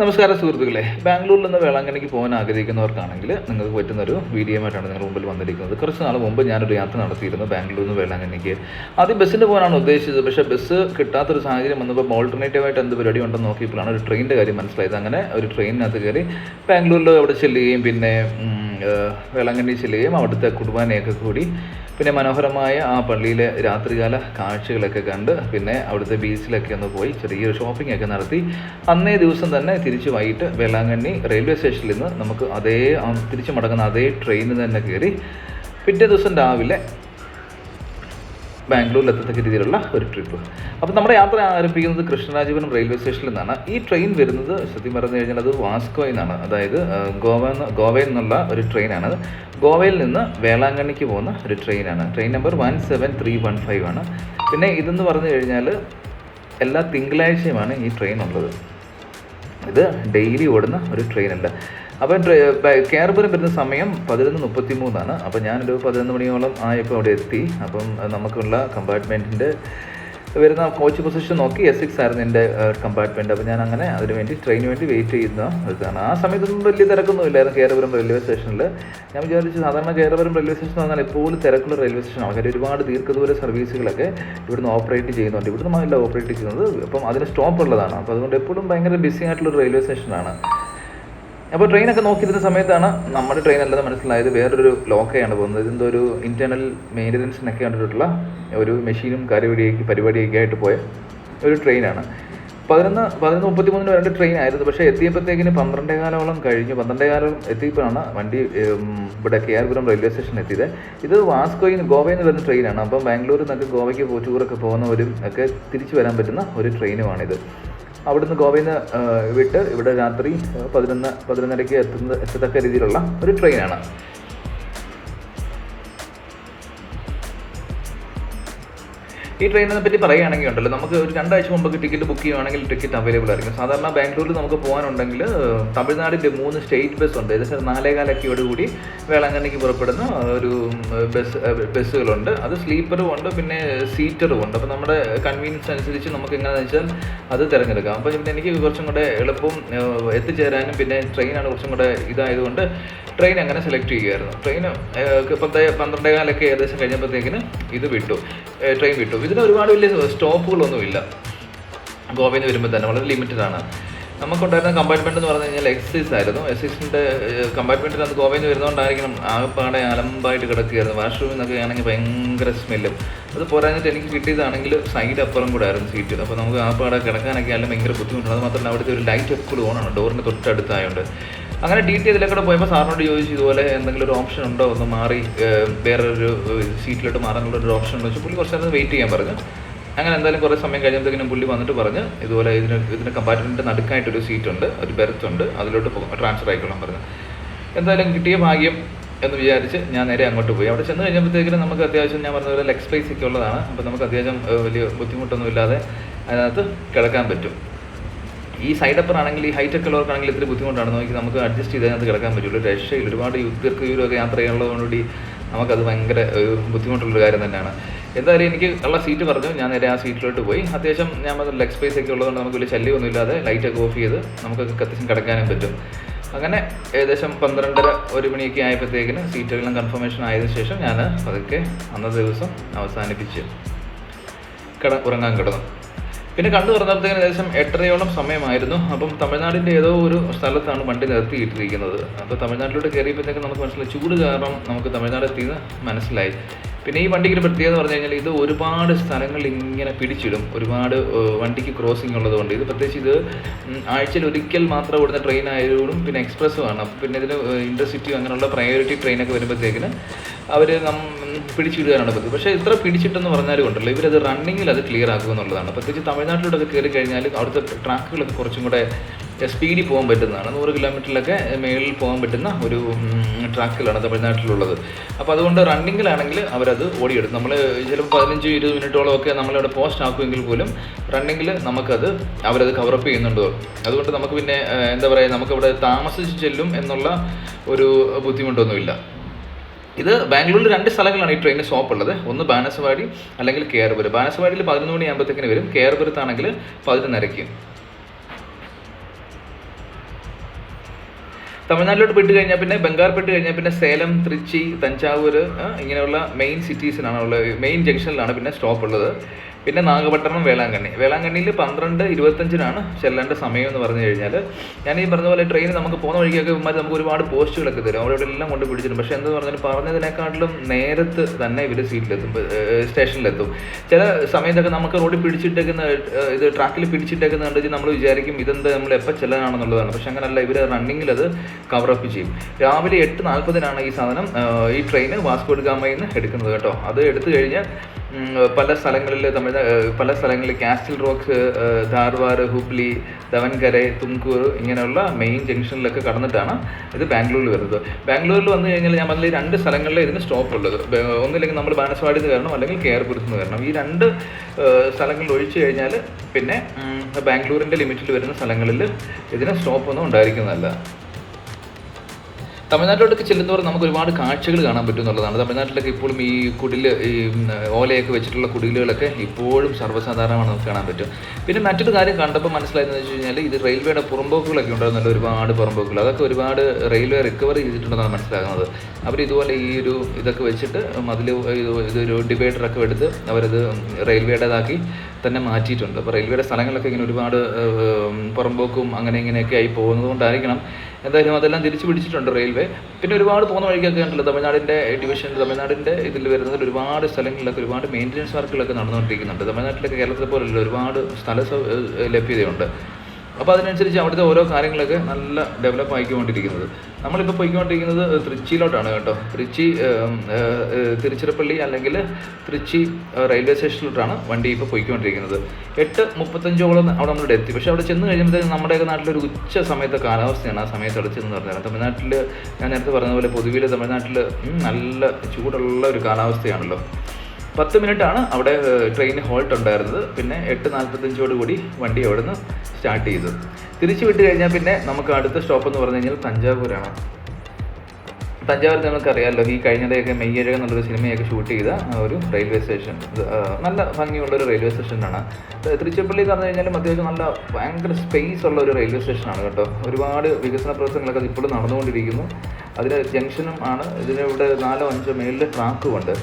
നമസ്കാരം സുഹൃത്തുക്കളെ. ബാംഗ്ലൂരിൽ നിന്ന് വേളാങ്കണ്ണിക്ക് പോകാൻ ആഗ്രഹിക്കുന്നവർക്കാണെങ്കിൽ നിങ്ങൾക്ക് പറ്റുന്ന ഒരു വീഡിയോ ആയിട്ടാണ് നിങ്ങളുടെ മുമ്പിൽ വന്നിരിക്കുന്നത്. കുറച്ച് നാൾ മുമ്പ് ഞാനൊരു യാത്ര നടത്തിയിരുന്നു ബാംഗ്ലൂരിൽ നിന്ന് വേളാങ്കണ്ണിക്ക്. ആദ്യം ബസ്സിന് പോകാനാണ് ഉദ്ദേശിച്ചത്. പക്ഷേ ബസ് കിട്ടാത്തൊരു സാഹചര്യം വന്നപ്പോൾ ഓൾട്ടർനേറ്റീവായിട്ട് എന്ത് പരിപാടി ഉണ്ടെന്ന് നോക്കിയപ്പോഴാണ് ഒരു ട്രെയിനിന്റെ കാര്യം മനസ്സിലായത്. അങ്ങനെ ഒരു ട്രെയിനിനകത്ത് കയറി ബാംഗ്ലൂരിൽ അവിടെ ചെല്ലുകയും പിന്നെ വേളാങ്കണ്ണി ചെല്ലുകയും അവിടുത്തെ കുടുംബാനെയൊക്കെ കൂടി പിന്നെ മനോഹരമായ ആ പള്ളിയിലെ രാത്രികാല കാഴ്ചകളൊക്കെ കണ്ട് പിന്നെ അവിടുത്തെ ബീച്ചിലൊക്കെ ഒന്ന് പോയി ചെറിയൊരു ഷോപ്പിംഗ് ഒക്കെ നടത്തി. അന്നേ ദിവസം തന്നെ തിരിച്ച് വൈകിട്ട് വേളാങ്കണ്ണി റെയിൽവേ സ്റ്റേഷനിൽ നിന്ന് നമുക്ക് അതേ തിരിച്ചു മടങ്ങുന്ന അതേ ട്രെയിനിൽ തന്നെ കയറി പിറ്റേ ദിവസം രാവിലെ ബാംഗ്ലൂരിൽ എത്തത്തക്ക രീതിയിലുള്ള ഒരു ട്രിപ്പ് അപ്പോൾ നമ്മുടെ യാത്ര ആരംഭിക്കുന്നത് കൃഷ്ണരാജപുരം റെയിൽവേ സ്റ്റേഷനിൽ നിന്നാണ്. ഈ ട്രെയിൻ വരുന്നത് സത്യം പറഞ്ഞു കഴിഞ്ഞാൽ അത് വാസ്കോയിൽ നിന്നാണ് അതായത് ഗോവ ഗോവയിൽ നിന്നുള്ള ഒരു ട്രെയിനാണ് ഗോവയിൽ നിന്ന് വേളാങ്കണ്ണിക്ക് പോകുന്ന ഒരു ട്രെയിനാണ് train number one seven three one five ആണ്. പിന്നെ ഇതെന്ന് പറഞ്ഞു കഴിഞ്ഞാൽ എല്ലാ തിങ്കളാഴ്ചയുമാണ് ഈ ട്രെയിൻ ഉള്ളത്. ഇത് ഡെയിലി ഓടുന്ന ഒരു ട്രെയിനുണ്ട് അപ്പം കേരപുരം വരുന്ന സമയം പതിനൊന്ന് മുപ്പത്തി മൂന്നാണ് അപ്പം ഞാനൊരു പതിനൊന്ന് മണിയോളം ആയപ്പോൾ അവിടെ എത്തി. അപ്പം നമുക്കുള്ള കമ്പാർട്ട്മെന്റിന്റെ വരുന്ന കോച്ച് പൊസിഷൻ നോക്കി എസ് സിക്സ് ആയിരുന്നു എന്റെ കമ്പാർട്ട്മെന്റ് അപ്പോൾ ഞാൻ അങ്ങനെ അതിന് വേണ്ടി ട്രെയിനിന് വേണ്ടി വെയിറ്റ് ചെയ്യുന്ന ഇതാണ് ആ സമയത്തൊന്നും വലിയ തിരക്കൊന്നും ഇല്ലായിരുന്നു കേരപുരം റെയിൽവേ സ്റ്റേഷനിൽ ഞാൻ വിചാരിച്ചു സാധാരണ കേരപുരം റെയിൽവേ സ്റ്റേഷൻ എന്ന് പറഞ്ഞാൽ എപ്പോഴും തിരക്കുള്ള റെയിൽവേ സ്റ്റേഷൻ. ആൾക്കാർ ഒരുപാട് ദീർഘദൂര സർവീസുകളൊക്കെ ഇവിടുന്ന് ഓപ്പറേറ്റ് ചെയ്യുന്നുണ്ട്. ഇവിടുന്ന് അല്ല ഓപ്പറേറ്റ് ചെയ്യുന്നത്. അപ്പം അതിന് സ്റ്റോപ്പ് ഉള്ളതാണ്. അപ്പോൾ അതുകൊണ്ട് എപ്പോഴും ഭയങ്കര ബിസി ആയിട്ടുള്ള റെയിൽവേ സ്റ്റേഷനാണ്. അപ്പോൾ ട്രെയിനൊക്കെ നോക്കിയിരുന്ന സമയത്താണ് നമ്മുടെ ട്രെയിൻ അല്ലെന്ന് മനസ്സിലായത് വേറൊരു ലോക്കയാണ് പോകുന്നത്. ഇതിന്റെ ഒരു ഇന്റേർണൽ മെയിന്റനൻസിനൊക്കെ കണ്ടിട്ടുള്ള ഒരു മെഷീനും കാര്യപടിയൊക്കെ പരിപാടിയൊക്കെ ആയിട്ട് പോയ ഒരു ട്രെയിനാണ് പതിനൊന്ന് പതിനൊന്ന് മുപ്പത്തി മൂന്നിന് വരേണ്ട ട്രെയിൻ ആയിരുന്നു. പക്ഷേ എത്തിയപ്പോഴത്തേക്കിന് പന്ത്രണ്ടേ കാലോളം കഴിഞ്ഞു. പന്ത്രണ്ടേ കാലം എത്തിയപ്പോഴാണ് വണ്ടി ഇവിടെ കെ ആർപുരം റെയിൽവേ സ്റ്റേഷൻ എത്തിയത്. ഇത് വാസ്കോയിൽ ഗോവയിൽ നിന്ന് വരുന്ന ട്രെയിനാണ് അപ്പം ബാംഗ്ലൂരിൽ നിന്നൊക്കെ ഗോവയ്ക്ക് പോറ്റൂറൊക്കെ പോകുന്നവരും ഒക്കെ തിരിച്ചു വരാൻ പറ്റുന്ന ഒരു ട്രെയിനുമാണിത് അവിടുന്ന് ഗോവയിൽ നിന്ന് വിട്ട് ഇവിടെ രാത്രി പതിനൊന്ന് പതിനൊന്നരയ്ക്ക് എത്തുന്ന എത്തത്തക്ക രീതിയിലുള്ള ഒരു ട്രെയിനാണ് ഈ ട്രെയിനിനെ പറ്റി പറയുകയാണെങ്കിൽ ഉണ്ടല്ലോ നമുക്ക് ഒരു രണ്ടാഴ്ച മുമ്പൊക്കെ ടിക്കറ്റ് ബുക്ക് ചെയ്യുകയാണെങ്കിൽ ടിക്കറ്റ് അവൈലബിൾ ആയിരിക്കും. സാധാരണ ബാംഗ്ലൂരിൽ നമുക്ക് പോകാനുണ്ടെങ്കിൽ തമിഴ്നാടിന്റെ മൂന്ന് സ്റ്റേറ്റ് ബസ് ഉണ്ട്. ഏകദേശം നാലേകാലൊക്കെയോട് കൂടി വേളാങ്കണ്ണിക്ക് പുറപ്പെടുന്ന ഒരു ബസ് ബസ്സുകളുണ്ട്. അത് സ്ലീപ്പറും ഉണ്ട് പിന്നെ സീറ്ററും ഉണ്ട്. അപ്പോൾ നമ്മുടെ കൺവീനിയൻസ് അനുസരിച്ച് നമുക്ക് എങ്ങനെയാണെന്ന് വെച്ചാൽ അത് തിരഞ്ഞെടുക്കാം. അപ്പോൾ എനിക്ക് കുറച്ചും കൂടെ എളുപ്പം എത്തിച്ചേരാനും പിന്നെ ട്രെയിനാണ് കുറച്ചും കൂടെ ഇതായതുകൊണ്ട് ട്രെയിൻ അങ്ങനെ സെലക്ട് ചെയ്യുമായിരുന്നു ട്രെയിൻ പത്ത് പന്ത്രണ്ടേ കാലൊക്കെ ഏകദേശം കഴിഞ്ഞപ്പോഴത്തേക്കിന് ഇത് വിട്ടു. ട്രെയിൻ വിട്ടു. ഇതിന് ഒരുപാട് വലിയ സ്റ്റോപ്പുകളൊന്നുമില്ല. ഗോവയിൽ നിന്ന് വരുമ്പോൾ തന്നെ വളരെ ലിമിറ്റഡ് ആണ്. നമുക്കുണ്ടായിരുന്ന കമ്പാർട്ട്മെന്റ് എന്ന് പറഞ്ഞു കഴിഞ്ഞാൽ എക്സൈസ് ആയിരുന്നു. എക്സൈസിന്റെ കമ്പാർട്ട്മെന്റിനകത്ത് ഗോവയിൽ നിന്ന് വരുന്നതുകൊണ്ടായിരിക്കണം ആകെപ്പാടെ അലമ്പായിട്ട് കിടക്കുകയായിരുന്നു. വാഷ്റൂമിൽ നിന്നൊക്കെ ആണെങ്കിൽ ഭയങ്കര സ്മെല്ലും അത് പോരാഞ്ഞിട്ട് എനിക്ക് കിട്ടിയതാണെങ്കിൽ സൈഡ് അപ്പുറം കൂടെ ആയിരുന്നു സീറ്റ് അപ്പോൾ നമുക്ക് ആകെപ്പാടെ കിടക്കാനൊക്കെ ആയാലും ഭയങ്കര ബുദ്ധിമുട്ടുണ്ട് അത് മാത്രമല്ല അവിടുത്തെ ഒരു ലൈറ്റ് എപ്പോഴും ഓണാണ് ഡോറിന് തൊട്ടടുത്തായതുകൊണ്ട് അങ്ങനെ ഡി ടി ഇതിലേക്കൂടെ പോയപ്പോൾ സാറിനോട് ചോദിച്ചു ഇതുപോലെ എന്തെങ്കിലും ഒരു ഓപ്ഷൻ ഉണ്ടോ? ഒന്ന് മാറി വേറൊരു സീറ്റിലോട്ട് മാറാനുള്ള ഒരു ഓപ്ഷൻ ഉണ്ടോ? പുള്ളി കുറച്ച് നേരം വെയിറ്റ് ചെയ്യാൻ പറഞ്ഞു. അങ്ങനെ എന്തായാലും കുറേ സമയം കഴിഞ്ഞപ്പോഴത്തേക്കും പുള്ളി വന്നിട്ട് പറഞ്ഞു ഇതുപോലെ ഇതിന് ഇതിന് കമ്പാർട്ട്മെന്റ് നടുക്കായിട്ടൊരു സീറ്റ് ഉണ്ട് ഒരു ബെർത്ത് ഉണ്ട് അതിലോട്ട് ട്രാൻസ്ഫർ ആയിക്കോളാം പറഞ്ഞു. എന്തായാലും കിട്ടിയ ഭാഗ്യം എന്ന് വിചാരിച്ച് ഞാൻ നേരെ അങ്ങോട്ട് പോയി. അവിടെ ചെന്ന് കഴിഞ്ഞപ്പോഴത്തേക്കും നമുക്ക് അത്യാവശ്യം ഞാൻ പറഞ്ഞ പോലെ ലെഗ് സ്പേസ് ഒക്കെ ഉള്ളതാണ്. അപ്പോൾ നമുക്ക് അത്യാവശ്യം വലിയ ബുദ്ധിമുട്ടൊന്നും ഇല്ലാതെ അതിനകത്ത് കിടക്കാൻ പറ്റും. ഈ സൈഡ് അപ്പർ ആണെങ്കിൽ ഈ ഹൈറ്റ് ഒക്കെ ഉള്ളവർക്കാണെങ്കിൽ ഇത്തിരി ബുദ്ധിമുട്ടാണ്. നോക്കി നമുക്ക് അഡ്ജസ്റ്റ് ചെയ്ത് അതിനകത്ത് കിടക്കാൻ പറ്റുള്ളൂ. രക്ഷയിൽ ഒരുപാട് ദീർഘദൂരമൊക്കെ യാത്ര ചെയ്യാനുള്ളതുകൊണ്ടുകൂടി നമുക്കത് ഭയങ്കര ഒരു ബുദ്ധിമുട്ടുള്ളൊരു കാര്യം തന്നെയാണ്. എന്തായാലും എനിക്ക് ഉള്ള സീറ്റ് പറഞ്ഞു. ഞാൻ നേരെ ആ സീറ്റിലോട്ട് പോയി. അത്യാവശ്യം ഞാൻ പറഞ്ഞ ലെഗ് സ്പേസ് ഒക്കെ ഉള്ളതുകൊണ്ട് നമുക്ക് വലിയ ശല്യമൊന്നും ഇല്ലാതെ ലൈറ്റൊക്കെ ഓഫ് ചെയ്ത് നമുക്ക് അത്യാവശ്യം കിടക്കാനും പറ്റും. അങ്ങനെ ഏകദേശം പന്ത്രണ്ടര ഒരു മണിയൊക്കെ ആയപ്പോഴത്തേക്കിന് സീറ്റുകളെല്ലാം കൺഫർമേഷൻ ആയതിനു ശേഷം ഞാൻ അതൊക്കെ അന്നത്തെ ദിവസം അവസാനിപ്പിച്ച് കിട ഉറങ്ങാൻ കിടന്നു. പിന്നെ കണ്ടു തുറന്നപ്പോഴത്തേക്കും ഏകദേശം എട്ടരയോളം സമയമായിരുന്നു. അപ്പം തമിഴ്നാടിന്റെ ഏതോ ഒരു സ്ഥലത്താണ് വണ്ടി നിർത്തിയിട്ടിരിക്കുന്നത് അപ്പോൾ തമിഴ്നാട്ടിലോട്ട് കയറിയപ്പോഴത്തേക്കും നമുക്ക് മനസ്സിലായി ചൂട് കാരണം നമുക്ക് തമിഴ്നാട് എത്തിയെന്ന് മനസ്സിലായി. പിന്നെ ഈ വണ്ടിക്ക് ഒരു പ്രത്യേകത പറഞ്ഞു കഴിഞ്ഞാൽ ഇത് ഒരുപാട് സ്ഥലങ്ങൾ ഇങ്ങനെ പിടിച്ചിടും. ഒരുപാട് വണ്ടിക്ക് ക്രോസിംഗ് ഉള്ളതുകൊണ്ട് ഇത് പ്രത്യേകിച്ച് ഇത് ആഴ്ചയിൽ ഒരിക്കൽ മാത്രം ഓടുന്ന ട്രെയിൻ ആയതുകൊണ്ടും പിന്നെ എക്സ്പ്രസ്സുമാണ് അപ്പോൾ പിന്നെ ഇതിന് ഇന്റർസിറ്റി അങ്ങനെയുള്ള പ്രയോറിറ്റി ട്രെയിനൊക്കെ വരുമ്പോഴത്തേക്കിന് അവർ നം പിടിച്ചിടുകയാണ് പതിവ്. പക്ഷേ ഇത്ര പിടിച്ചിട്ടെന്ന് പറഞ്ഞാലും ഉണ്ടല്ലോ. ഇവരത് റണ്ണിങ്ങിൽ അത് ക്ലിയർ ആക്കുക എന്നുള്ളതാണ്. പ്രത്യേകിച്ച് തമിഴ്നാട്ടിലോട്ടൊക്കെ കയറി കഴിഞ്ഞാൽ അവിടുത്തെ ട്രാക്കുകളൊക്കെ കുറച്ചും കൂടെ സ്പീഡിൽ പോകാൻ പറ്റുന്നതാണ്. നൂറ് കിലോമീറ്ററിലൊക്കെ മേളിൽ പോകാൻ പറ്റുന്ന ഒരു ട്രാക്കിലാണ് തമിഴ്നാട്ടിലുള്ളത്. അപ്പോൾ അതുകൊണ്ട് റണ്ണിങ്ങിലാണെങ്കിൽ അവരത് ഓടിയെടുക്കും. നമ്മൾ ചിലപ്പോൾ പതിനഞ്ച് ഇരുപത് മിനിറ്റോളമൊക്കെ നമ്മളിവിടെ പോസ്റ്റ് ആക്കുമെങ്കിൽ പോലും റണ്ണിങ്ങിൽ നമുക്കത് അവരത് കവറപ്പ് ചെയ്യുന്നുണ്ടോ. അതുകൊണ്ട് നമുക്ക് പിന്നെ എന്താ പറയുക നമുക്കവിടെ താമസിച്ച് ചെല്ലും എന്നുള്ള ഒരു ബുദ്ധിമുട്ടൊന്നുമില്ല. ഇത് ബാംഗ്ലൂരിൽ രണ്ട് സ്ഥലങ്ങളാണ് ഈ ട്രെയിനിന് സ്റ്റോപ്പ് ഉള്ളത്. ഒന്ന് ബാനസവാടി അല്ലെങ്കിൽ കേർപുരം ബാനസവാടിയിൽ പതിനൊന്ന് മണി ആകുമ്പോഴത്തേക്കിന് വരും. കേർപുരത്താണെങ്കിൽ പതിനൊന്നരയ്ക്ക്. തമിഴ്നാട്ടിലോട്ട് പെട്ട് കഴിഞ്ഞാൽ പിന്നെ ബംഗാൾ പെട്ട് കഴിഞ്ഞാൽ പിന്നെ സേലം തൃച്ചി തഞ്ചാവൂർ ഇങ്ങനെയുള്ള മെയിൻ സിറ്റീസിനാണ് ഉള്ളത്. മെയിൻ ജംഗ്ഷനിലാണ് പിന്നെ സ്റ്റോപ്പ് ഉള്ളത്. പിന്നെ നാഗപട്ടണം വേളാങ്കണ്ണി. വേളാങ്കണ്ണിയിൽ പന്ത്രണ്ട് ഇരുപത്തഞ്ചിനാണ് ചെല്ലേണ്ട സമയം എന്ന് പറഞ്ഞു കഴിഞ്ഞാൽ ഞാൻ ഈ പറഞ്ഞ പോലെ ട്രെയിൻ നമുക്ക് പോകുന്ന വഴിക്കൊക്കെ ഇവന്മാർ നമുക്ക് ഒരുപാട് പോസ്റ്റുകളൊക്കെ തരും. അവിടെ ഇവിടെ എല്ലാം കൊണ്ട് പിടിച്ചിട്ടുണ്ട് പക്ഷേ എന്തെന്ന് പറഞ്ഞാൽ പറഞ്ഞതിനെക്കാട്ടിലും നേരത്ത് തന്നെ ഇവർ സീറ്റിലെത്തും. സ്റ്റേഷനിലെത്തും. ചില സമയത്തൊക്കെ നമുക്ക് റോഡിൽ പിടിച്ചിട്ടേക്കുന്ന ഇത് ട്രാക്കിൽ പിടിച്ചിട്ടേക്കുന്ന കണ്ടിട്ട് നമ്മൾ വിചാരിക്കും ഇതെന്താ നമ്മൾ എപ്പോൾ ചെല്ലാനാണെന്നുള്ളതാണ്. പക്ഷേ അങ്ങനല്ല ഇവർ റണ്ണിങ്ങിൽ അത് കവറപ്പ് ചെയ്യും. രാവിലെ എട്ട് നാൽപ്പതിനാണ് ഈ സാധനം ഈ ട്രെയിൻ വാസ്കോഡ് ഗാമയിൽ നിന്ന് എടുക്കുന്നത് കേട്ടോ. അത് എടുത്തു കഴിഞ്ഞാൽ പല സ്ഥലങ്ങളിൽ തമിഴ് പല സ്ഥലങ്ങളിൽ കാസ്റ്റിൽ റോക്ക് ധാർവാർ ഹുബ്ലി ദവൻകര തുംകൂർ ഇങ്ങനെയുള്ള മെയിൻ ജംഗ്ഷനിലൊക്കെ കടന്നിട്ടാണ് ഇത് ബാംഗ്ലൂരിൽ വരുന്നത്. ബാംഗ്ലൂരിൽ വന്നു കഴിഞ്ഞാൽ ഞാൻ പറഞ്ഞ രണ്ട് സ്ഥലങ്ങളിൽ ഇതിന് സ്റ്റോപ്പ് ഉള്ളത്. ഒന്നില്ലെങ്കിൽ നമ്മൾ ബാനസ്വാടിയിൽ നിന്ന് വരണം അല്ലെങ്കിൽ കെയർപുരത്ത് നിന്ന് വരണം. ഈ രണ്ട് സ്ഥലങ്ങളിൽ ഒഴിച്ചു കഴിഞ്ഞാൽ പിന്നെ ബാംഗ്ലൂരിന്റെ ലിമിറ്റിൽ വരുന്ന സ്ഥലങ്ങളിൽ ഇതിന് സ്റ്റോപ്പ് ഒന്നും ഉണ്ടായിരിക്കുന്നതല്ല. തമിഴ്നാട്ടിലോട്ടൊക്കെ ചെല്ലുന്നവർ നമുക്ക് ഒരുപാട് കാഴ്ചകൾ കാണാൻ പറ്റും എന്നുള്ളതാണ്. തമിഴ്നാട്ടിലൊക്കെ ഇപ്പോഴും ഈ കുടിൽ ഈ ഓലയൊക്കെ വെച്ചിട്ടുള്ള കുടിലുകളൊക്കെ ഇപ്പോഴും സർവസാധാരണമാണ് നമുക്ക് കാണാൻ പറ്റും. പിന്നെ മറ്റൊരു കാര്യം കണ്ടപ്പോൾ മനസ്സിലായതെന്ന് വെച്ച് കഴിഞ്ഞാൽ ഇത് റെയിൽവേയുടെ പുറമ്പോക്കുകളൊക്കെ ഉണ്ടായിരുന്നല്ലോ ഒരുപാട് പുറമ്പോക്കുകൾ അതൊക്കെ ഒരുപാട് റെയിൽവേ റിക്കവർ ചെയ്തിട്ടുണ്ടെന്നാണ് മനസ്സിലാകുന്നത്. അവർ ഇതുപോലെ ഈ ഒരു ഇതൊക്കെ വെച്ചിട്ട് അതിൽ ഇത് ഇതൊരു ഡിവൈഡറൊക്കെ എടുത്ത് അവരത് റെയിൽവേയുടേതാക്കി തന്നെ മാറ്റിയിട്ടുണ്ട്. അപ്പോൾ റെയിൽവേയുടെ സ്ഥലങ്ങളൊക്കെ ഇങ്ങനെ ഒരുപാട് പുറമ്പോക്കും അങ്ങനെ ഇങ്ങനെയൊക്കെ ആയി പോകുന്നത് കൊണ്ടായിരിക്കണം എന്തായാലും അതെല്ലാം തിരിച്ചു പിടിച്ചിട്ടുണ്ട് റെയിൽവേ. പിന്നെ ഒരുപാട് പോകുന്ന വഴിക്കൊക്കെ ഉണ്ടല്ലോ തമിഴ്നാടിന്റെ ഡിവിഷൻ തമിഴ്നാടിന്റെ ഇതിൽ വരുന്നതിൽ ഒരുപാട് സ്ഥലങ്ങളിലൊക്കെ ഒരുപാട് മെയിന്റനൻസ് വർക്കുകളൊക്കെ നടന്നുകൊണ്ടിരിക്കുന്നുണ്ട്. തമിഴ്നാട്ടിലൊക്കെ കേരളത്തിലെ പോലെയുള്ള ഒരുപാട് സ്ഥല ലഭ്യതയുണ്ട്. അപ്പോൾ അതിനനുസരിച്ച് അവിടുത്തെ ഓരോ കാര്യങ്ങളൊക്കെ നല്ല ഡെവലപ്പ് ആയിക്കൊണ്ടിരിക്കുന്നത്. നമ്മളിപ്പോൾ പോയിക്കൊണ്ടിരിക്കുന്നത് തൃച്ചിയിലോട്ടാണ് കേട്ടോ. തൃച്ചി തിരുച്ചിറപ്പള്ളി അല്ലെങ്കിൽ തൃച്ചി റെയിൽവേ സ്റ്റേഷനിലോട്ടാണ് വണ്ടി ഇപ്പോൾ പോയിക്കൊണ്ടിരിക്കുന്നത്. എട്ട് മുപ്പത്തഞ്ചോളം അവിടെ നമ്മളിവിടെ എത്തി. പക്ഷേ അവിടെ ചെന്ന് കഴിയുമ്പോഴത്തേക്കും നമ്മുടെയൊക്കെ നാട്ടിലൊരു ഉച്ച സമയത്തെ കാലാവസ്ഥയാണ് ആ സമയത്ത് അവിടെ ചെന്ന് പറഞ്ഞാൽ തമിഴ്നാട്ടിൽ ഞാൻ നേരത്തെ പറഞ്ഞതുപോലെ പോലെ പൊതുവിൽ തമിഴ്നാട്ടിൽ നല്ല ചൂടുള്ള ഒരു കാലാവസ്ഥയാണല്ലോ. പത്ത് മിനിറ്റാണ് അവിടെ ട്രെയിൻ ഹോൾട്ട് ഉണ്ടായിരുന്നത്. പിന്നെ എട്ട് നാൽപ്പത്തഞ്ചോട് കൂടി വണ്ടി അവിടെ നിന്ന് സ്റ്റാർട്ട് ചെയ്തു. തിരിച്ചു വിട്ട് കഴിഞ്ഞാൽ പിന്നെ നമുക്ക് അടുത്ത സ്റ്റോപ്പ് എന്ന് പറഞ്ഞു കഴിഞ്ഞാൽ തഞ്ചാവൂരാണ്. തഞ്ചാവൂർ നമുക്കറിയാമല്ലോ ഈ കഴിഞ്ഞിടെയൊക്കെ മെയ്യഴക എന്നുള്ളൊരു സിനിമയൊക്കെ ഷൂട്ട് ചെയ്ത ഒരു റെയിൽവേ സ്റ്റേഷൻ നല്ല ഭംഗിയുള്ള ഒരു റെയിൽവേ സ്റ്റേഷനാണ് തിരുച്ചിപ്പള്ളി എന്ന് പറഞ്ഞു കഴിഞ്ഞാൽ അത്യാവശ്യം നല്ല ഭയങ്കര സ്പേസ് ഉള്ള ഒരു റെയിൽവേ സ്റ്റേഷനാണ് കേട്ടോ. ഒരുപാട് വികസന പ്രവർത്തനങ്ങളൊക്കെ ഇപ്പോഴും നടന്നുകൊണ്ടിരിക്കുന്നു. അതിന് ജംഗ്ഷനും ആണ്. ഇതിനിവിടെ നാലോ അഞ്ചോ മേളിൽ ട്രാക്കും ഉണ്ട്.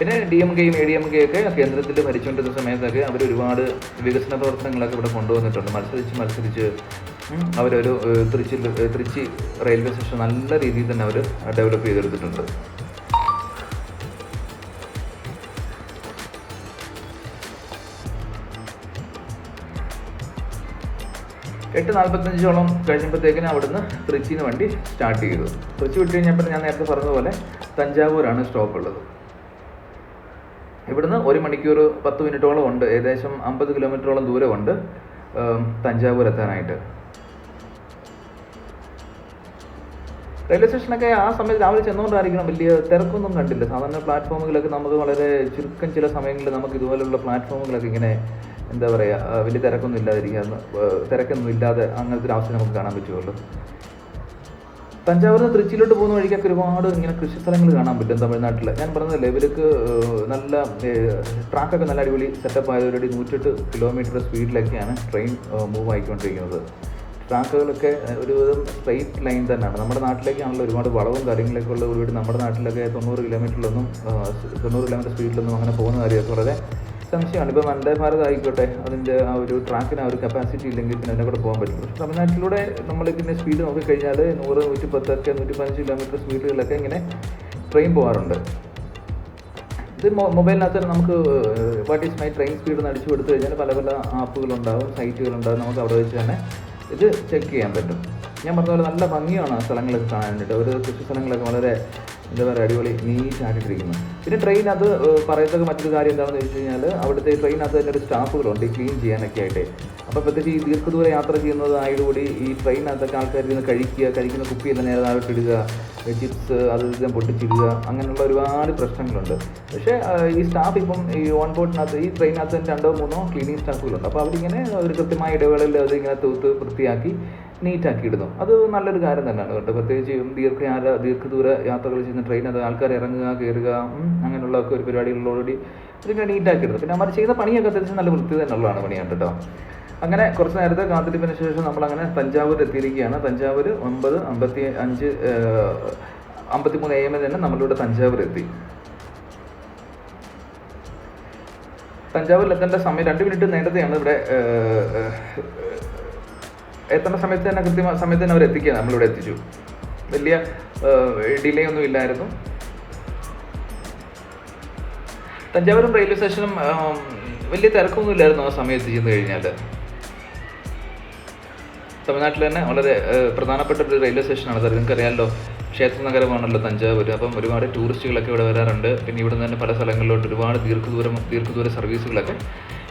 പിന്നെ ഡി എം കെയും എ ഡി എം കെ ഒക്കെ കേന്ദ്രത്തിൽ ഭരിച്ചുകൊണ്ടിരുന്ന സമയത്തൊക്കെ അവർ ഒരുപാട് വികസന പ്രവർത്തനങ്ങളൊക്കെ ഇവിടെ കൊണ്ടുവന്നിട്ടുണ്ട്. മത്സരിച്ച് മത്സരിച്ച് അവരൊരു തൃച്ചി തൃച്ചി റെയിൽവേ സ്റ്റേഷൻ നല്ല രീതിയിൽ തന്നെ അവർ ഡെവലപ്പ് ചെയ്തെടുത്തിട്ടുണ്ട്. എട്ട് നാൽപ്പത്തഞ്ചോളം കഴിഞ്ഞപ്പോഴത്തേക്കിന് അവിടുന്ന് തൃച്ചിന്ന് വണ്ടി സ്റ്റാർട്ട് ചെയ്തു. തൃച്ചി വിട്ട് കഴിഞ്ഞപ്പോൾ ഞാൻ നേരത്തെ പറഞ്ഞതുപോലെ തഞ്ചാവൂരാണ് സ്റ്റോപ്പ് ഉള്ളത്. ഇവിടുന്ന് ഒരു മണിക്കൂർ പത്ത് മിനിറ്റോളം ഉണ്ട്. ഏകദേശം അമ്പത് കിലോമീറ്ററോളം ദൂരമുണ്ട്. തഞ്ചാവൂർ എത്താനായിട്ട്. റെയിൽവേ സ്റ്റേഷനൊക്കെ ആ സമയത്ത് രാവിലെ ചെന്നുകൊണ്ടായിരിക്കണം. വലിയ തിരക്കൊന്നും കണ്ടില്ല. സാധാരണ പ്ലാറ്റ്ഫോമുകളൊക്കെ നമുക്ക് വളരെ ചുരുക്കം ചില സമയങ്ങളിൽ നമുക്ക് ഇതുപോലുള്ള പ്ലാറ്റ്ഫോമുകളൊക്കെ ഇങ്ങനെ എന്താ പറയുക വലിയ തിരക്കൊന്നും ഇല്ലാതിരിക്കുക തിരക്കൊന്നും ഇല്ലാതെ അങ്ങനത്തെ ഒരു അവസ്ഥ നമുക്ക് കാണാൻ പറ്റുമല്ലോ തഞ്ചാവൂരിൽ നിന്ന് തൃച്ചിയിലോട്ട് പോകുന്ന വഴിക്കൊക്കെ ഒരുപാട് ഇങ്ങനെ കൃഷി സ്ഥലങ്ങൾ കാണാൻ പറ്റും തമിഴ്നാട്ടിൽ ഞാൻ പറഞ്ഞതല്ലേ ഇവർക്ക് നല്ല ട്രാക്കൊക്കെ നല്ല അടിപൊളി സെറ്റപ്പ് ആയതോടെ നൂറ്റെട്ട് കിലോമീറ്റർ സ്പീഡിലൊക്കെയാണ് ട്രെയിൻ മൂവ് ആയിക്കൊണ്ടിരിക്കുന്നത്. ട്രാക്കുകളൊക്കെ ഒരുവിധം സ്ട്രെയിറ്റ് ലൈൻ തന്നെയാണ്. നമ്മുടെ നാട്ടിലേക്കാണല്ലോ ഒരുപാട് വളവും കാര്യങ്ങളൊക്കെ ഉള്ള ഒരുപാട് നമ്മുടെ നാട്ടിലൊക്കെ തൊണ്ണൂറ് കിലോമീറ്ററിലൊന്നും തൊണ്ണൂറ് കിലോമീറ്റർ സ്പീഡിലൊന്നും അങ്ങനെ പോകുന്ന കാര്യമൊക്കെ വളരെ സംശയമാണ് ഇപ്പോൾ വന്ദേ ഭാരത് ആയിക്കോട്ടെ. അതിന്റെ ആ ഒരു ട്രാക്കിന് ആ ഒരു കപ്പാസിറ്റി ഇല്ലെങ്കിൽ പിന്നെ അതിനെ കൂടെ പോകാൻ പറ്റും പക്ഷേ തമിഴ്നാട്ടിലൂടെ നമ്മൾ ഇതിന്റെ സ്പീഡ് നോക്കിക്കഴിഞ്ഞാൽ നൂറ് നൂറ്റി പത്തൊക്കെ നൂറ്റി പതിനഞ്ച് കിലോമീറ്റർ സ്പീഡുകളിലൊക്കെ ഇങ്ങനെ ട്രെയിൻ പോകാറുണ്ട് ഇത് മൊബൈലിനകത്ത് തന്നെ നമുക്ക് what is my train speed എന്ന് അടിച്ചു കൊടുത്തു കഴിഞ്ഞാൽ പല പല ആപ്പുകളുണ്ടാവും സൈറ്റുകളുണ്ടാവും നമുക്ക് അവിടെ വെച്ച് തന്നെ ഇത് ചെക്ക് ചെയ്യാൻ പറ്റും. ഞാൻ പറഞ്ഞ പോലെ നല്ല ഭംഗിയാണ് ആ സ്ഥലങ്ങളൊക്കെ കാണാനായിട്ട് ഒരു കൃഷി സ്ഥലങ്ങളൊക്കെ വളരെ എന്താ പറയുക അടിപൊളി നീറ്റ് പിന്നെ പിന്നെ അത് പറയത്തൊക്കെ മറ്റൊരു കാര്യം എന്താണെന്ന് വെച്ച് കഴിഞ്ഞാൽ അവിടുത്തെ ട്രെയിനകത്ത് തന്നെ ഒരു സ്റ്റാഫുകളുണ്ട് ഈ ക്ലീൻ ചെയ്യാനൊക്കെ ആയിട്ട്. അപ്പോൾ പ്രത്യേകിച്ച് ഈ ദീർഘദൂര യാത്ര ചെയ്യുന്നതായതുകൂടി ഈ ട്രെയിനകത്തൊക്കെ ആൾക്കാർ ഇരുന്ന് കഴിക്കുക കഴിക്കുന്ന കുപ്പിയെല്ലാം നേരെ ഇടുക ചിപ്സ് അത് ഇതെല്ലാം പൊട്ടിച്ചിടുക അങ്ങനെയുള്ള ഒരുപാട് പ്രശ്നങ്ങളുണ്ട്. പക്ഷേ ഈ സ്റ്റാഫ് ഇപ്പം ഈ ഓൺ ബോർഡിനകത്ത് ഈ ട്രെയിനകത്ത് തന്നെ രണ്ടോ മൂന്നോ ക്ലീനിങ് സ്റ്റാഫുകളുണ്ട്. അപ്പോൾ അവരിങ്ങനെ ഒരു കൃത്യമായ ഇടവേളയിൽ അതിങ്ങനെ തൂത്ത് വൃത്തിയാക്കി നീറ്റാക്കി ഇടുന്നു അത് നല്ലൊരു കാര്യം തന്നെയാണ് കേട്ടോ. പ്രത്യേകിച്ച് ദീർഘയാത്ര ദീർഘദൂര യാത്രകൾ ചെയ്യുന്ന ട്രെയിൻ അത് ആൾക്കാർ ഇറങ്ങുക കയറുക അങ്ങനെയുള്ളതൊക്കെ ഒരു പരിപാടികളിലോടി ഇതിങ്ങനെ നീറ്റാക്കി ഇടുന്നു പിന്നെ അവർ ചെയ്യുന്ന പണിയൊക്കെ അത്യാവശ്യം നല്ല വൃത്തി തന്നെയുള്ളതാണ് പണിയാണ് കേട്ടോ. അങ്ങനെ കുറച്ച് നേരത്തെ കാത്തിരിപ്പിന് ശേഷം നമ്മൾ അങ്ങനെ തഞ്ചാവൂർ എത്തിയിരിക്കുകയാണ്. തഞ്ചാവൂർ ഒമ്പത് അമ്പത്തി അഞ്ച് അമ്പത്തി മൂന്ന് എ എമ്മിൽ തന്നെ നമ്മളിവിടെ തഞ്ചാവൂർ എത്തി. തഞ്ചാവൂരിൽ എത്തേണ്ട സമയം രണ്ട് മിനിറ്റ് നേരത്തെയാണ് ഇവിടെ ഏഹ്, സമയത്ത് തന്നെ കൃത്യ സമയത്ത് തന്നെ അവർ എത്തിക്കുക നമ്മളിവിടെ എത്തിച്ചു. വലിയ ഡിലേ ഒന്നും ഇല്ലായിരുന്നു. തഞ്ചാവൂരും റെയിൽവേ സ്റ്റേഷനും വലിയ തിരക്കൊന്നും ഇല്ലായിരുന്നു ആ സമയത്ത് ചെന്ന് കഴിഞ്ഞാൽ തമിഴ്നാട്ടിൽ തന്നെ വളരെ പ്രധാനപ്പെട്ട ഒരു റെയിൽവേ സ്റ്റേഷനാണ് അത് നിങ്ങൾക്കറിയാമല്ലോ ക്ഷേത്ര നഗരമാണല്ലോ തഞ്ചാവൂർ. അപ്പം ഒരുപാട് ടൂറിസ്റ്റുകളൊക്കെ ഇവിടെ വരാറുണ്ട്. പിന്നെ ഇവിടെ നിന്ന് തന്നെ പല സ്ഥലങ്ങളിലോട്ട് ഒരുപാട് ദീർഘദൂരം ദീർഘദൂര സർവീസുകളൊക്കെ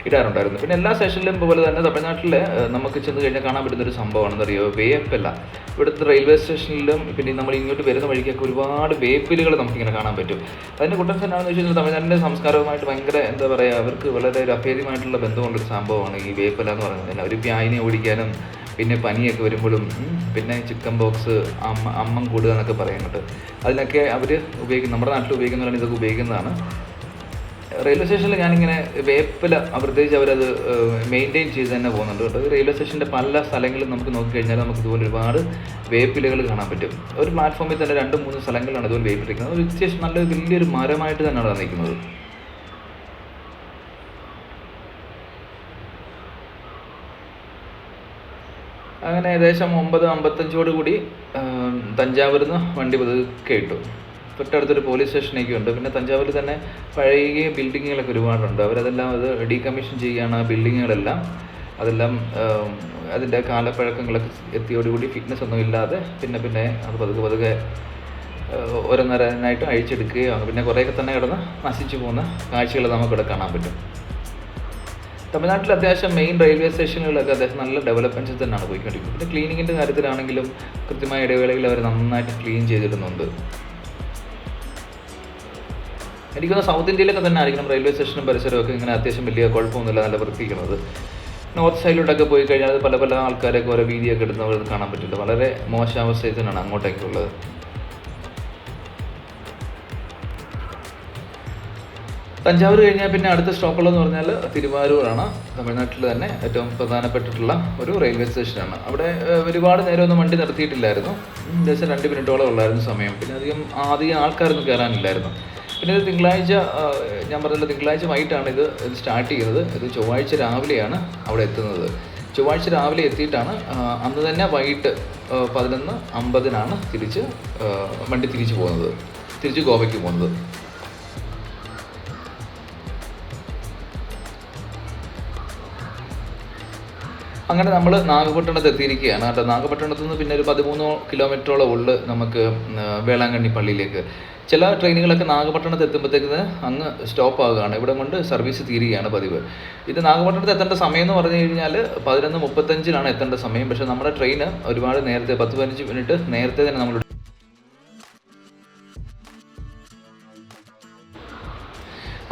ഇടാറുണ്ടായിരുന്നു. പിന്നെ എല്ലാ സെഷനിലും പോലെ തന്നെ തമിഴ്നാട്ടിൽ നമുക്ക് ചെന്ന് കഴിഞ്ഞാൽ കാണാൻ പറ്റുന്ന ഒരു സംഭവമാണെന്ന് അറിയോ വേപ്പല്ല ഇവിടുത്തെ റെയിൽവേ സ്റ്റേഷനിലും പിന്നെ നമ്മൾ ഇങ്ങോട്ട് വരുന്ന വഴിക്കൊക്കെ ഒരുപാട് വേപ്പിലുകൾ നമുക്കിങ്ങനെ കാണാൻ പറ്റും. അതിന്റെ കൂട്ടം എന്നാണെന്ന് വെച്ച് കഴിഞ്ഞാൽ തമിഴ്നാടിന്റെ സംസ്കാരവുമായിട്ട് ഭയങ്കര എന്താ പറയുക അവർക്ക് വളരെ ഒരു അഭേദ്യമായിട്ടുള്ള ബന്ധമുള്ളൊരു സംഭവമാണ് ഈ വേപ്പല എന്ന് പറയുന്നത്. അവർ പ്യായിനെ ഓടിക്കാനും പിന്നെ പനിയൊക്കെ വരുമ്പോഴും പിന്നെ ചിക്കൻ ബോക്സ് അമ്മ അമ്മം കൂടുക എന്നൊക്കെ പറയുന്നുണ്ട് അതിനൊക്കെ അവർ ഉപയോഗിക്കും നമ്മുടെ നാട്ടിൽ ഉപയോഗിക്കുന്നവരാണ് ഇതൊക്കെ ഉപയോഗിക്കുന്നതാണ്. റെയിൽവേ സ്റ്റേഷനിൽ ഞാനിങ്ങനെ വേപ്പില പ്രത്യേകിച്ച് അവരത് മെയിന്റെയിൻ ചെയ്ത് തന്നെ പോകുന്നുണ്ട് കേട്ടോ. റെയിൽവേ സ്റ്റേഷന്റെ പല സ്ഥലങ്ങളിലും നമുക്ക് നോക്കിക്കഴിഞ്ഞാൽ നമുക്ക് ഇതുപോലെ ഒരുപാട് വേപ്പിലകൾ കാണാൻ പറ്റും. ഒരു പ്ലാറ്റ്ഫോമിൽ തന്നെ രണ്ട് മൂന്ന് സ്ഥലങ്ങളാണ് ഇതുപോലെ വേപ്പിലിരിക്കുന്നത്. ഒരു സ്റ്റേഷൻ നല്ല വലിയൊരു മരമായിട്ട് തന്നെയാണ് നിൽക്കുന്നത് അങ്ങനെ ഏകദേശം ഒമ്പത് അമ്പത്തഞ്ചോട് കൂടി തഞ്ചാവൂരിൽ നിന്ന് വണ്ടി പതുക്കെ ഇട്ടു. തൊട്ടടുത്തൊരു പോലീസ് സ്റ്റേഷനൊക്കെ ഉണ്ട്. പിന്നെ തഞ്ചാവൂരിൽ തന്നെ പഴയ ബിൽഡിങ്ങുകളൊക്കെ ഒരുപാടുണ്ട്. അവരതെല്ലാം അത് ഡീകമ്മീഷൻ ചെയ്യുകയാണ് ആ ബിൽഡിങ്ങുകളെല്ലാം. അതെല്ലാം അതിന്റെ കാലപ്പഴക്കങ്ങളൊക്കെ എത്തിയോടുകൂടി ഫിറ്റ്നസ് ഒന്നും ഇല്ലാതെ പിന്നെ പിന്നെ അത് പതുക്കെ പതുക്കെ ഓരോന്നോരോന്നായിട്ട് അഴിച്ചെടുക്കുകയോ പിന്നെ കുറേയൊക്കെ തന്നെ കിടന്ന് നശിച്ചു പോകുന്ന കാഴ്ചകൾ നമുക്കിവിടെ കാണാൻ പറ്റും. തമിഴ്നാട്ടിൽ അത്യാവശ്യം മെയിൻ റെയിൽവേ സ്റ്റേഷനുകളൊക്കെ അത്യാവശ്യം നല്ല ഡെവലപ്മെന്റ്സ് തന്നെയാണ് പോയിക്കൊണ്ടിരിക്കുന്നത്. പിന്നെ ക്ലീനിങ്ങിന്റെ കാര്യത്തിലാണെങ്കിലും കൃത്യമായ ഇടവേളയിൽ അവർ നന്നായിട്ട് ക്ലീൻ ചെയ്തിടുന്നുണ്ട്. എനിക്ക് തോന്നുന്നു സൗത്ത് ഇന്ത്യയിലൊക്കെ തന്നെ ആയിരിക്കണം റെയിൽവേ സ്റ്റേഷനും പരിസരവും ഒക്കെ ഇങ്ങനെ അത്യാവശ്യം വലിയ കുഴപ്പമൊന്നുമില്ല നല്ല വൃത്തിക്കുന്നത് നോർത്ത് സൈഡിലോട്ടൊക്കെ പോയി കഴിഞ്ഞാൽ പല പല ആൾക്കാരൊക്കെ ഓരോ വീതിയൊക്കെ എടുക്കുന്നവർ കാണാൻ പറ്റില്ല. വളരെ മോശാവസ്ഥയിൽ തന്നെയാണ് അങ്ങോട്ടേക്കുള്ളത് തഞ്ചാവൂർ കഴിഞ്ഞാൽ പിന്നെ അടുത്ത സ്റ്റോപ്പുള്ളതെന്ന് പറഞ്ഞാൽ തിരുവാരൂരാണ്. തമിഴ്നാട്ടിൽ തന്നെ ഏറ്റവും പ്രധാനപ്പെട്ടിട്ടുള്ള ഒരു റെയിൽവേ സ്റ്റേഷനാണ്. അവിടെ ഒരുപാട് നേരമൊന്നും വണ്ടി നിർത്തിയിട്ടില്ലായിരുന്നു. ഏകദേശം രണ്ട് മിനിറ്റോളം ഉള്ളായിരുന്നു സമയം. പിന്നെ അധികം അധികം ആൾക്കാരൊന്നും കയറാനില്ലായിരുന്നു. പിന്നെ ഇത് തിങ്കളാഴ്ച ഞാൻ പറഞ്ഞല്ലോ തിങ്കളാഴ്ച വൈകിട്ടാണ് ഇത് ഇത് സ്റ്റാർട്ട് ചെയ്യുന്നത്. ഇത് ചൊവ്വാഴ്ച രാവിലെയാണ് അവിടെ എത്തുന്നത്. ചൊവ്വാഴ്ച രാവിലെ എത്തിയിട്ടാണ് അന്ന് തന്നെ വൈകിട്ട് പതിനൊന്ന് അമ്പതിനാണ് തിരിച്ച് വണ്ടി തിരിച്ചു പോകുന്നത്. തിരിച്ച് ഗോവയ്ക്ക് പോകുന്നത്. അങ്ങനെ നമ്മൾ നാഗപട്ടണത്ത് എത്തിയിരിക്കുകയാണ് കേട്ടോ. നാഗപട്ടണത്ത് നിന്ന് പിന്നെ ഒരു പതിമൂന്ന് കിലോമീറ്ററോളം ഉള്ളു നമുക്ക് വേളാങ്കണ്ണി പള്ളിയിലേക്ക്. ചില ട്രെയിനുകളൊക്കെ നാഗപട്ടണത്ത് എത്തുമ്പോഴത്തേക്ക് അങ്ങ് സ്റ്റോപ്പ് ആവുകയാണ് ഇവിടെ കൊണ്ട് സർവീസ് തീരുകയാണ് പതിവ്. ഇത് നാഗപട്ടണത്ത് എത്തേണ്ട സമയം എന്ന് പറഞ്ഞു കഴിഞ്ഞാൽ പതിനൊന്ന് മുപ്പത്തഞ്ചിലാണ് എത്തേണ്ട സമയം. പക്ഷേ നമ്മുടെ ട്രെയിൻ ഒരുപാട് നേരത്തെ പത്ത് പതിനഞ്ച് മിനിറ്റ് നേരത്തെ തന്നെ നമ്മൾ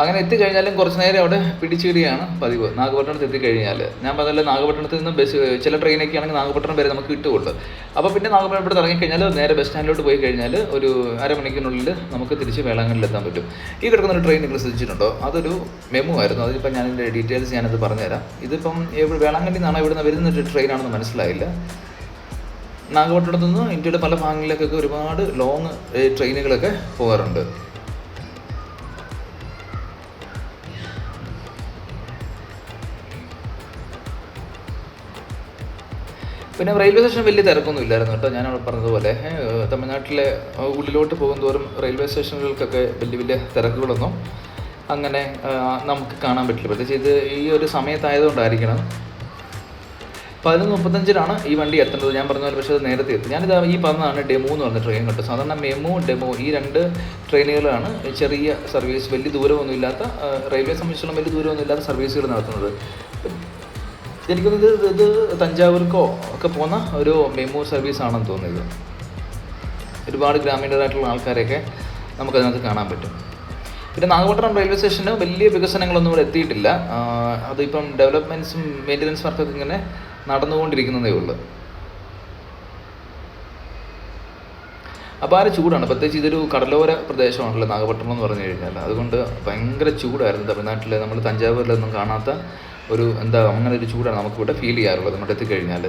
അങ്ങനെ എത്തിക്കഴിഞ്ഞാലും കുറച്ച് നേരം അവിടെ പിടിച്ചിടുകയാണ് പതിവ്. നാഗപട്ടണത്ത് എത്തിക്കഴിഞ്ഞാൽ ഞാൻ പറഞ്ഞല്ലോ നാഗപട്ടണത്തിൽ നിന്ന് ബസ് ചില ട്രെയിനൊക്കെ ആണെങ്കിൽ നാഗപട്ടണം വരെ നമുക്ക് കിട്ടുകയുള്ളൂ. അപ്പോൾ പിന്നെ നാഗപട്ടണം ഇവിടെ ഇറങ്ങിക്കഴിഞ്ഞാൽ നേരെ ബസ് സ്റ്റാൻഡിലോട്ട് പോയി കഴിഞ്ഞാൽ ഒരു അരമണിക്കൂറിനുള്ളിൽ നമുക്ക് തിരിച്ച് വേളാങ്കണ്ണിൽ എത്താൻ പറ്റും. ഈ കിടക്കുന്ന ഒരു ട്രെയിൻ നിങ്ങൾ ശ്രദ്ധിച്ചിട്ടുണ്ടോ? അതൊരു മെമു ആയിരുന്നു. അതിപ്പോൾ ഞാൻ ഇതിന്റെ ഡീറ്റെയിൽസ് ഞാനത് പറഞ്ഞുതരാം. ഇതിപ്പം വേളാങ്കണ്ണി നിന്നാണ് ഇവിടുന്ന് വരുന്ന ഒരു ട്രെയിനാണെന്ന് മനസ്സിലായില്ല. നാഗപട്ടണത്തു നിന്ന് ഇന്ത്യയുടെ പല ഭാഗങ്ങളിലേക്കൊക്കെ ഒരുപാട് ലോങ് ട്രെയിനുകളൊക്കെ പോകാറുണ്ട്. പിന്നെ റെയിൽവേ സ്റ്റേഷൻ വലിയ തിരക്കൊന്നും ഇല്ലായിരുന്നു കേട്ടോ ഞാൻ പറഞ്ഞതുപോലെ. തമിഴ്നാട്ടിലെ ഉള്ളിലോട്ട് പോകും തോറും റെയിൽവേ സ്റ്റേഷനുകൾക്കൊക്കെ വലിയ വലിയ തിരക്കുകളൊന്നും അങ്ങനെ നമുക്ക് കാണാൻ പറ്റില്ല. പ്രത്യേകിച്ച് ഇത് ഈ ഒരു സമയത്തായതുകൊണ്ടായിരിക്കണം. പതിനൊന്ന് മുപ്പത്തഞ്ചിനാണ് ഈ വണ്ടി എത്തേണ്ടത്. ഞാൻ പറഞ്ഞ പോലെ പക്ഷേ അത് നേരത്തെ എത്തി. ഞാനിത് ഈ പറഞ്ഞതാണ് ഡെമോ എന്ന് പറഞ്ഞ ട്രെയിൻ കേട്ടോ. സാധാരണ മെമോ ഡെമോ ഈ രണ്ട് ട്രെയിനുകളാണ് ചെറിയ സർവീസ് വലിയ ദൂരമൊന്നുമില്ലാത്ത റെയിൽവേ സംബന്ധിച്ചിടത്തോളം വലിയ ദൂരമൊന്നും ഇല്ലാത്ത സർവീസുകൾ നടത്തുന്നത്. എനിക്കൊന്ന് ഇത് ഇത് തഞ്ചാവൂർക്കോ ഒക്കെ പോകുന്ന ഒരു മെമോ സർവീസ് ആണെന്ന് തോന്നുന്നത്. ഒരുപാട് ഗ്രാമീണരായിട്ടുള്ള ആൾക്കാരെയൊക്കെ നമുക്കതിനകത്ത് കാണാൻ പറ്റും. പിന്നെ നാഗപട്ടണം റെയിൽവേ സ്റ്റേഷന് വലിയ വികസനങ്ങളൊന്നും ഇവിടെ എത്തിയിട്ടില്ല. അതിപ്പം ഡെവലപ്മെന്റ്സും മെയിന്റനൻസ് വർക്കൊക്കെ ഇങ്ങനെ നടന്നുകൊണ്ടിരിക്കുന്നതേ ഉള്ളൂ. അപാര ചൂടാണ്. പ്രത്യേകിച്ച് ഇതൊരു കടലോര പ്രദേശമാണല്ലോ നാഗപട്ടണം എന്ന് പറഞ്ഞു കഴിഞ്ഞാൽ അതുകൊണ്ട് ഭയങ്കര ചൂടായിരുന്നു തമിഴ്നാട്ടിലെ. നമ്മൾ തഞ്ചാവൂരിലൊന്നും കാണാത്ത ഒരു എന്താ അങ്ങനെ ഒരു ചൂടാണ് നമുക്ക് ഇവിടെ ഫീൽ ചെയ്യാറുള്ളത്. അങ്ങോട്ട് എത്തിക്കഴിഞ്ഞാൽ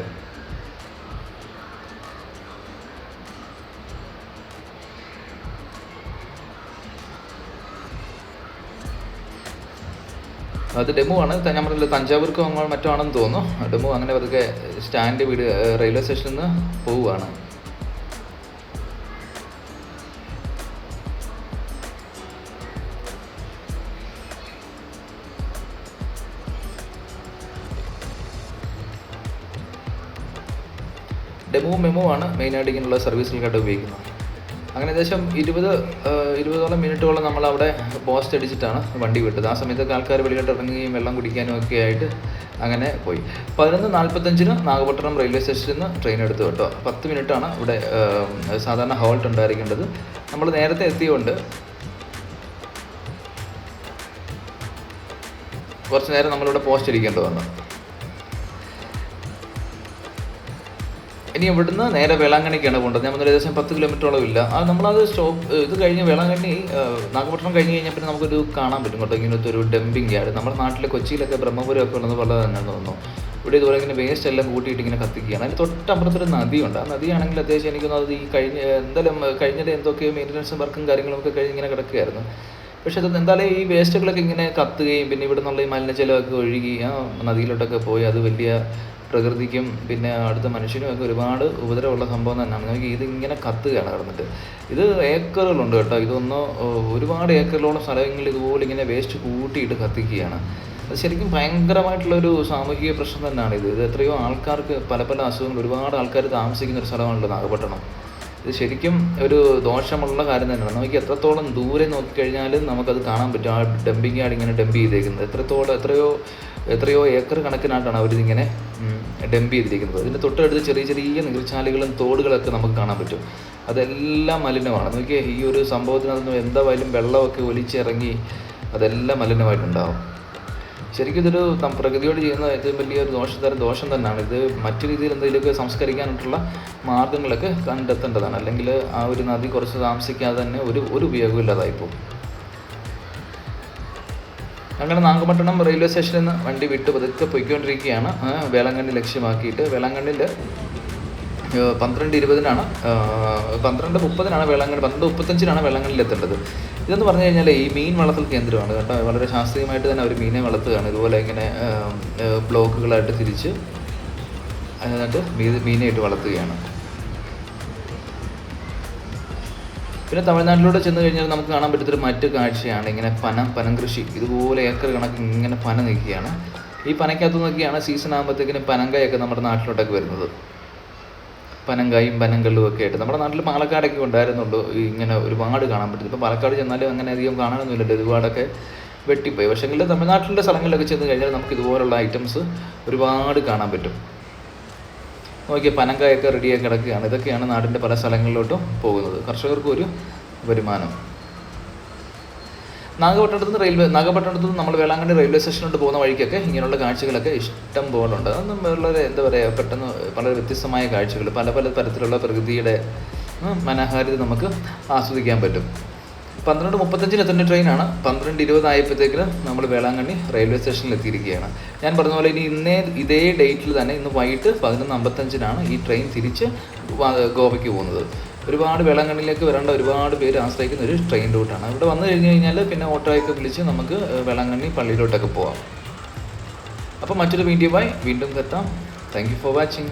അത് ഡെമോ ആണ്. ഞാൻ പറഞ്ഞില്ല തഞ്ചാവൂർക്കോ അങ്ങോ മറ്റോ ആണെന്ന് തോന്നുന്നു. ഡെമോ അങ്ങനെ പതുക്കെ സ്റ്റാൻഡ് വീട് റെയിൽവേ സ്റ്റേഷനിൽ നിന്ന് പോവുകയാണ്. ഡെമോ മെമോ ആണ് മെയിനായിട്ട് ഇങ്ങനെയുള്ള സർവീസുകൾക്കായിട്ട് ഉപയോഗിക്കുന്നത്. അങ്ങനെ ഏകദേശം ഇരുപത് ഇരുപതോളം മിനിറ്റോളം നമ്മൾ അവിടെ പോസ്റ്റ് അടിച്ചിട്ടാണ് വണ്ടി വിട്ടത്. ആ സമയത്തൊക്കെ ആൾക്കാർ വെളിയിലോട്ട് ഇറങ്ങുകയും വെള്ളം കുടിക്കാനും ഒക്കെ ആയിട്ട് അങ്ങനെ പോയി. പതിനൊന്ന് നാൽപ്പത്തഞ്ചിന് നാഗപട്ടണം റെയിൽവേ സ്റ്റേഷനിൽ നിന്ന് ട്രെയിൻ എടുത്തു കേട്ടോ. പത്ത് മിനിറ്റാണ് ഇവിടെ സാധാരണ ഹോൾട്ട് ഉണ്ടായിരിക്കേണ്ടത്. നമ്മൾ നേരത്തെ എത്തിയതുകൊണ്ട് കുറച്ച് നേരം നമ്മളിവിടെ പോസ്റ്റ് അടിക്കേണ്ടി വന്നു. ഇനി ഇവിടുന്ന് നേരെ വേളാങ്കണ്ണിക്കാണ് പോകേണ്ടത് ഞാൻ പറഞ്ഞ ഏകദേശം പത്ത് കിലോമീറ്ററോളം ഇല്ല. അത് നമ്മളത് സ്റ്റോപ്പ് ഇത് കഴിഞ്ഞ് വേളാങ്കണ്ണി നാഗപട്ടണം കഴിഞ്ഞ് കഴിഞ്ഞാൽ പിന്നെ നമുക്കൊരു കാണാൻ പറ്റും കേട്ടോ. ഇങ്ങനത്തെ ഒരു ഡംപിങ് യാർഡ് നമ്മുടെ നാട്ടിലെ കൊച്ചിയിലൊക്കെ ബ്രഹ്മപുരം ഒക്കെ ഉള്ളത് പോലെ തന്നെ തോന്നുന്നു. ഇവിടെ ഇതുപോലെ ഇങ്ങനെ വേസ്റ്റ് എല്ലാം കൂട്ടിയിട്ട് ഇങ്ങനെ കത്തിക്കുകയാണ്. അതിന് തൊട്ടപ്പുറത്തൊരു നദിയുണ്ട്. ആ നദിയാണെങ്കിൽ അത്യാവശ്യം എനിക്കൊന്നും അത് ഈ കഴിഞ്ഞ എന്തായാലും കഴിഞ്ഞത് എന്തൊക്കെയോ മെയിന്റനൻസ് വർക്കും കാര്യങ്ങളും ഒക്കെ കഴിഞ്ഞ് ഇങ്ങനെ കിടക്കുകയായിരുന്നു. പക്ഷെ അത് എന്തായാലും ഈ വേസ്റ്റുകളൊക്കെ ഇങ്ങനെ കത്തുകയും പിന്നെ ഇവിടെ നിന്നുള്ള ഈ മലിനജലമൊക്കെ ഒഴുകി ആ നദിയിലോട്ടൊക്കെ പോയി അത് വലിയ പ്രകൃതിക്കും പിന്നെ അടുത്ത മനുഷ്യനും ഒക്കെ ഒരുപാട് ഉപദ്രവമുള്ള സംഭവം തന്നെയാണ്. നമുക്ക് ഇതിങ്ങനെ കത്തുകയാണ് കിടന്നിട്ട് ഇത് ഏക്കറുകളുണ്ട് കേട്ടോ. ഇതൊന്ന് ഒരുപാട് ഏക്കറിലോളം സ്ഥലങ്ങളിൽ ഇതുപോലെ ഇങ്ങനെ വേസ്റ്റ് കൂട്ടിയിട്ട് കത്തിക്കുകയാണ്. അത് ശരിക്കും ഭയങ്കരമായിട്ടുള്ളൊരു സാമൂഹിക പ്രശ്നം തന്നെയാണ് ഇത്. ഇത് എത്രയോ ആൾക്കാർക്ക് പല പല അസുഖങ്ങൾ ഒരുപാട് ആൾക്കാർ താമസിക്കുന്ന ഒരു സ്ഥലമാണല്ലോ നാഗപട്ടണം. ഇത് ശരിക്കും ഒരു ദോഷമുള്ള കാര്യം തന്നെയാണ്. നമുക്ക് എത്രത്തോളം ദൂരെ നോക്കിക്കഴിഞ്ഞാലും നമുക്കത് കാണാൻ പറ്റും. ആ ഡംപിങ് യാർഡ് ഇങ്ങനെ ഡംപ് ചെയ്തേക്കുന്നത്. എത്രത്തോളം എത്രയോ എത്രയോ ഏക്കർ കണക്കിനായിട്ടാണ് അവരിതിങ്ങനെ ഡംപ് ചെയ്തിരിക്കുന്നത്. ഇതിന്റെ തൊട്ടടുത്ത് ചെറിയ ചെറിയ നീർച്ചാലുകളും തോടുകളൊക്കെ നമുക്ക് കാണാൻ പറ്റും. അതെല്ലാം മലിനമാണ്. നോക്കിയാൽ ഈ ഒരു സംഭവത്തിനകത്ത് എന്തായാലും വെള്ളമൊക്കെ ഒലിച്ചിറങ്ങി അതെല്ലാം മലിനമായിട്ടുണ്ടാവും. ശരിക്കും ഇതൊരു പ്രകൃതിയോട് ചെയ്യുന്ന ഏറ്റവും വലിയ ഒരു ദോഷതരം ദോഷം തന്നെയാണ്. ഇത് മറ്റു രീതിയിൽ എന്തെങ്കിലുമൊക്കെ സംസ്കരിക്കാനായിട്ടുള്ള മാർഗങ്ങളൊക്കെ കണ്ടെത്തേണ്ടതാണ്. അല്ലെങ്കിൽ ആ ഒരു നദി കുറച്ച് താമസിക്കാതെ തന്നെ ഒരു ഒരു ഉപയോഗമില്ലാതായിപ്പോൾ അങ്ങനെ നാഗപട്ടണം റെയിൽവേ സ്റ്റേഷനിൽ നിന്ന് വണ്ടി വിട്ട് പതുക്കെ പൊയ്ക്കൊണ്ടിരിക്കുകയാണ്. വേളാങ്കണ്ണി ലക്ഷ്യമാക്കിയിട്ട്. വേളങ്കണ്ണിൽ പന്ത്രണ്ട് ഇരുപതിനാണ് പന്ത്രണ്ട് മുപ്പതിനാണ് വേളാങ്കണ്ണി പന്ത്രണ്ട് മുപ്പത്തഞ്ചിനാണ് വേളാങ്കണ്ണിൽ എത്തേണ്ടത്. ഇതെന്ന് പറഞ്ഞു കഴിഞ്ഞാൽ ഈ മീൻ വളർത്തൽ കേന്ദ്രമാണ് കേട്ടോ. വളരെ ശാസ്ത്രീയമായിട്ട് തന്നെ അവർ മീനെ വളർത്തുകയാണ്. ഇതുപോലെ ഇങ്ങനെ ബ്ലോക്കുകളായിട്ട് തിരിച്ച് അതിനകത്ത് മീൻ മീനായിട്ട് വളർത്തുകയാണ്. പിന്നെ തമിഴ്നാട്ടിലൂടെ ചെന്ന് കഴിഞ്ഞാൽ നമുക്ക് കാണാൻ പറ്റുന്നൊരു മറ്റു കാഴ്ചയാണ്. ഇങ്ങനെ പന പനം കൃഷി. ഇതുപോലെ ഏക്കർ കണക്ക് ഇങ്ങനെ പന നിൽക്കുകയാണ്. ഈ പനയ്ക്കകത്ത് നിന്നൊക്കെയാണ് സീസൺ ആകുമ്പോഴത്തേക്കിനും പനങ്കായൊക്കെ നമ്മുടെ നാട്ടിലോട്ടൊക്കെ വരുന്നത്. പനങ്കായും പനങ്കല്ലും ഒക്കെ ആയിട്ട്. നമ്മുടെ നാട്ടിൽ പാലക്കാടൊക്കെ ഉണ്ടായിരുന്നുള്ളൂ. ഇങ്ങനെ ഒരുപാട് കാണാൻ പറ്റും ഇപ്പോൾ പാലക്കാട് ചെന്നാലും അങ്ങനെ അധികം കാണാനൊന്നുമില്ല. ഒരുപാടൊക്കെ വെട്ടിപ്പോയി. പക്ഷേങ്കിൽ തമിഴ്നാട്ടിലെ സ്ഥലങ്ങളിലൊക്കെ ചെന്ന് കഴിഞ്ഞാൽ നമുക്ക് ഇതുപോലുള്ള ഐറ്റംസ് ഒരുപാട് കാണാൻ പറ്റും. നോക്കിയാൽ പനങ്കായൊക്കെ റെഡിയായി കിടക്കുകയാണ്. ഇതൊക്കെയാണ് നാടിന്റെ പല സ്ഥലങ്ങളിലോട്ടും പോകുന്നത്. കർഷകർക്ക് ഒരു വരുമാനം. നാഗപട്ടണത്തു നിന്ന് റെയിൽവേ നാഗപട്ടണത്തു നിന്ന് നമ്മൾ വേളാങ്കണ്ണി റെയിൽവേ സ്റ്റേഷനിലോട്ട് പോകുന്ന വഴിക്കൊക്കെ ഇങ്ങനെയുള്ള കാഴ്ചകളൊക്കെ ഇഷ്ടം പോലെ ഉണ്ട് അതൊന്നും വളരെ എന്താ പറയുക പെട്ടെന്ന് വളരെ വ്യത്യസ്തമായ കാഴ്ചകൾ പല പല തരത്തിലുള്ള പ്രകൃതിയുടെ മനോഹാരിത നമുക്ക് ആസ്വദിക്കാൻ പറ്റും. പന്ത്രണ്ട് മുപ്പത്തഞ്ചിന് എത്തേണ്ട ട്രെയിനാണ് പന്ത്രണ്ട് ഇരുപതായപ്പോഴത്തേക്കിന് നമ്മൾ വേളാങ്കണ്ണി റെയിൽവേ സ്റ്റേഷനിൽ എത്തിയിരിക്കുകയാണ്. ഞാൻ പറഞ്ഞ പോലെ ഇനി ഇന്നേ ഇതേ ഡേറ്റിൽ തന്നെ ഇന്ന് വൈകിട്ട് പതിനൊന്ന് അമ്പത്തഞ്ചിനാണ് ഈ ട്രെയിൻ തിരിച്ച് ഗോവയ്ക്ക് പോകുന്നത്. ഒരുപാട് വേളാങ്കണ്ണിയിലേക്ക് വരേണ്ട ഒരുപാട് പേര് ആശ്രയിക്കുന്ന ഒരു ട്രെയിൻ റൂട്ടാണ് ഇവിടെ വന്നു കഴിഞ്ഞ് കഴിഞ്ഞാൽ പിന്നെ ഓട്ടോയൊക്കെ വിളിച്ച് നമുക്ക് വേളാങ്കണ്ണി പള്ളിയിലോട്ടൊക്കെ പോവാം. അപ്പോൾ മറ്റൊരു വീഡിയോയുമായി വീണ്ടും എത്താം താങ്ക് യു ഫോർ വാച്ചിങ്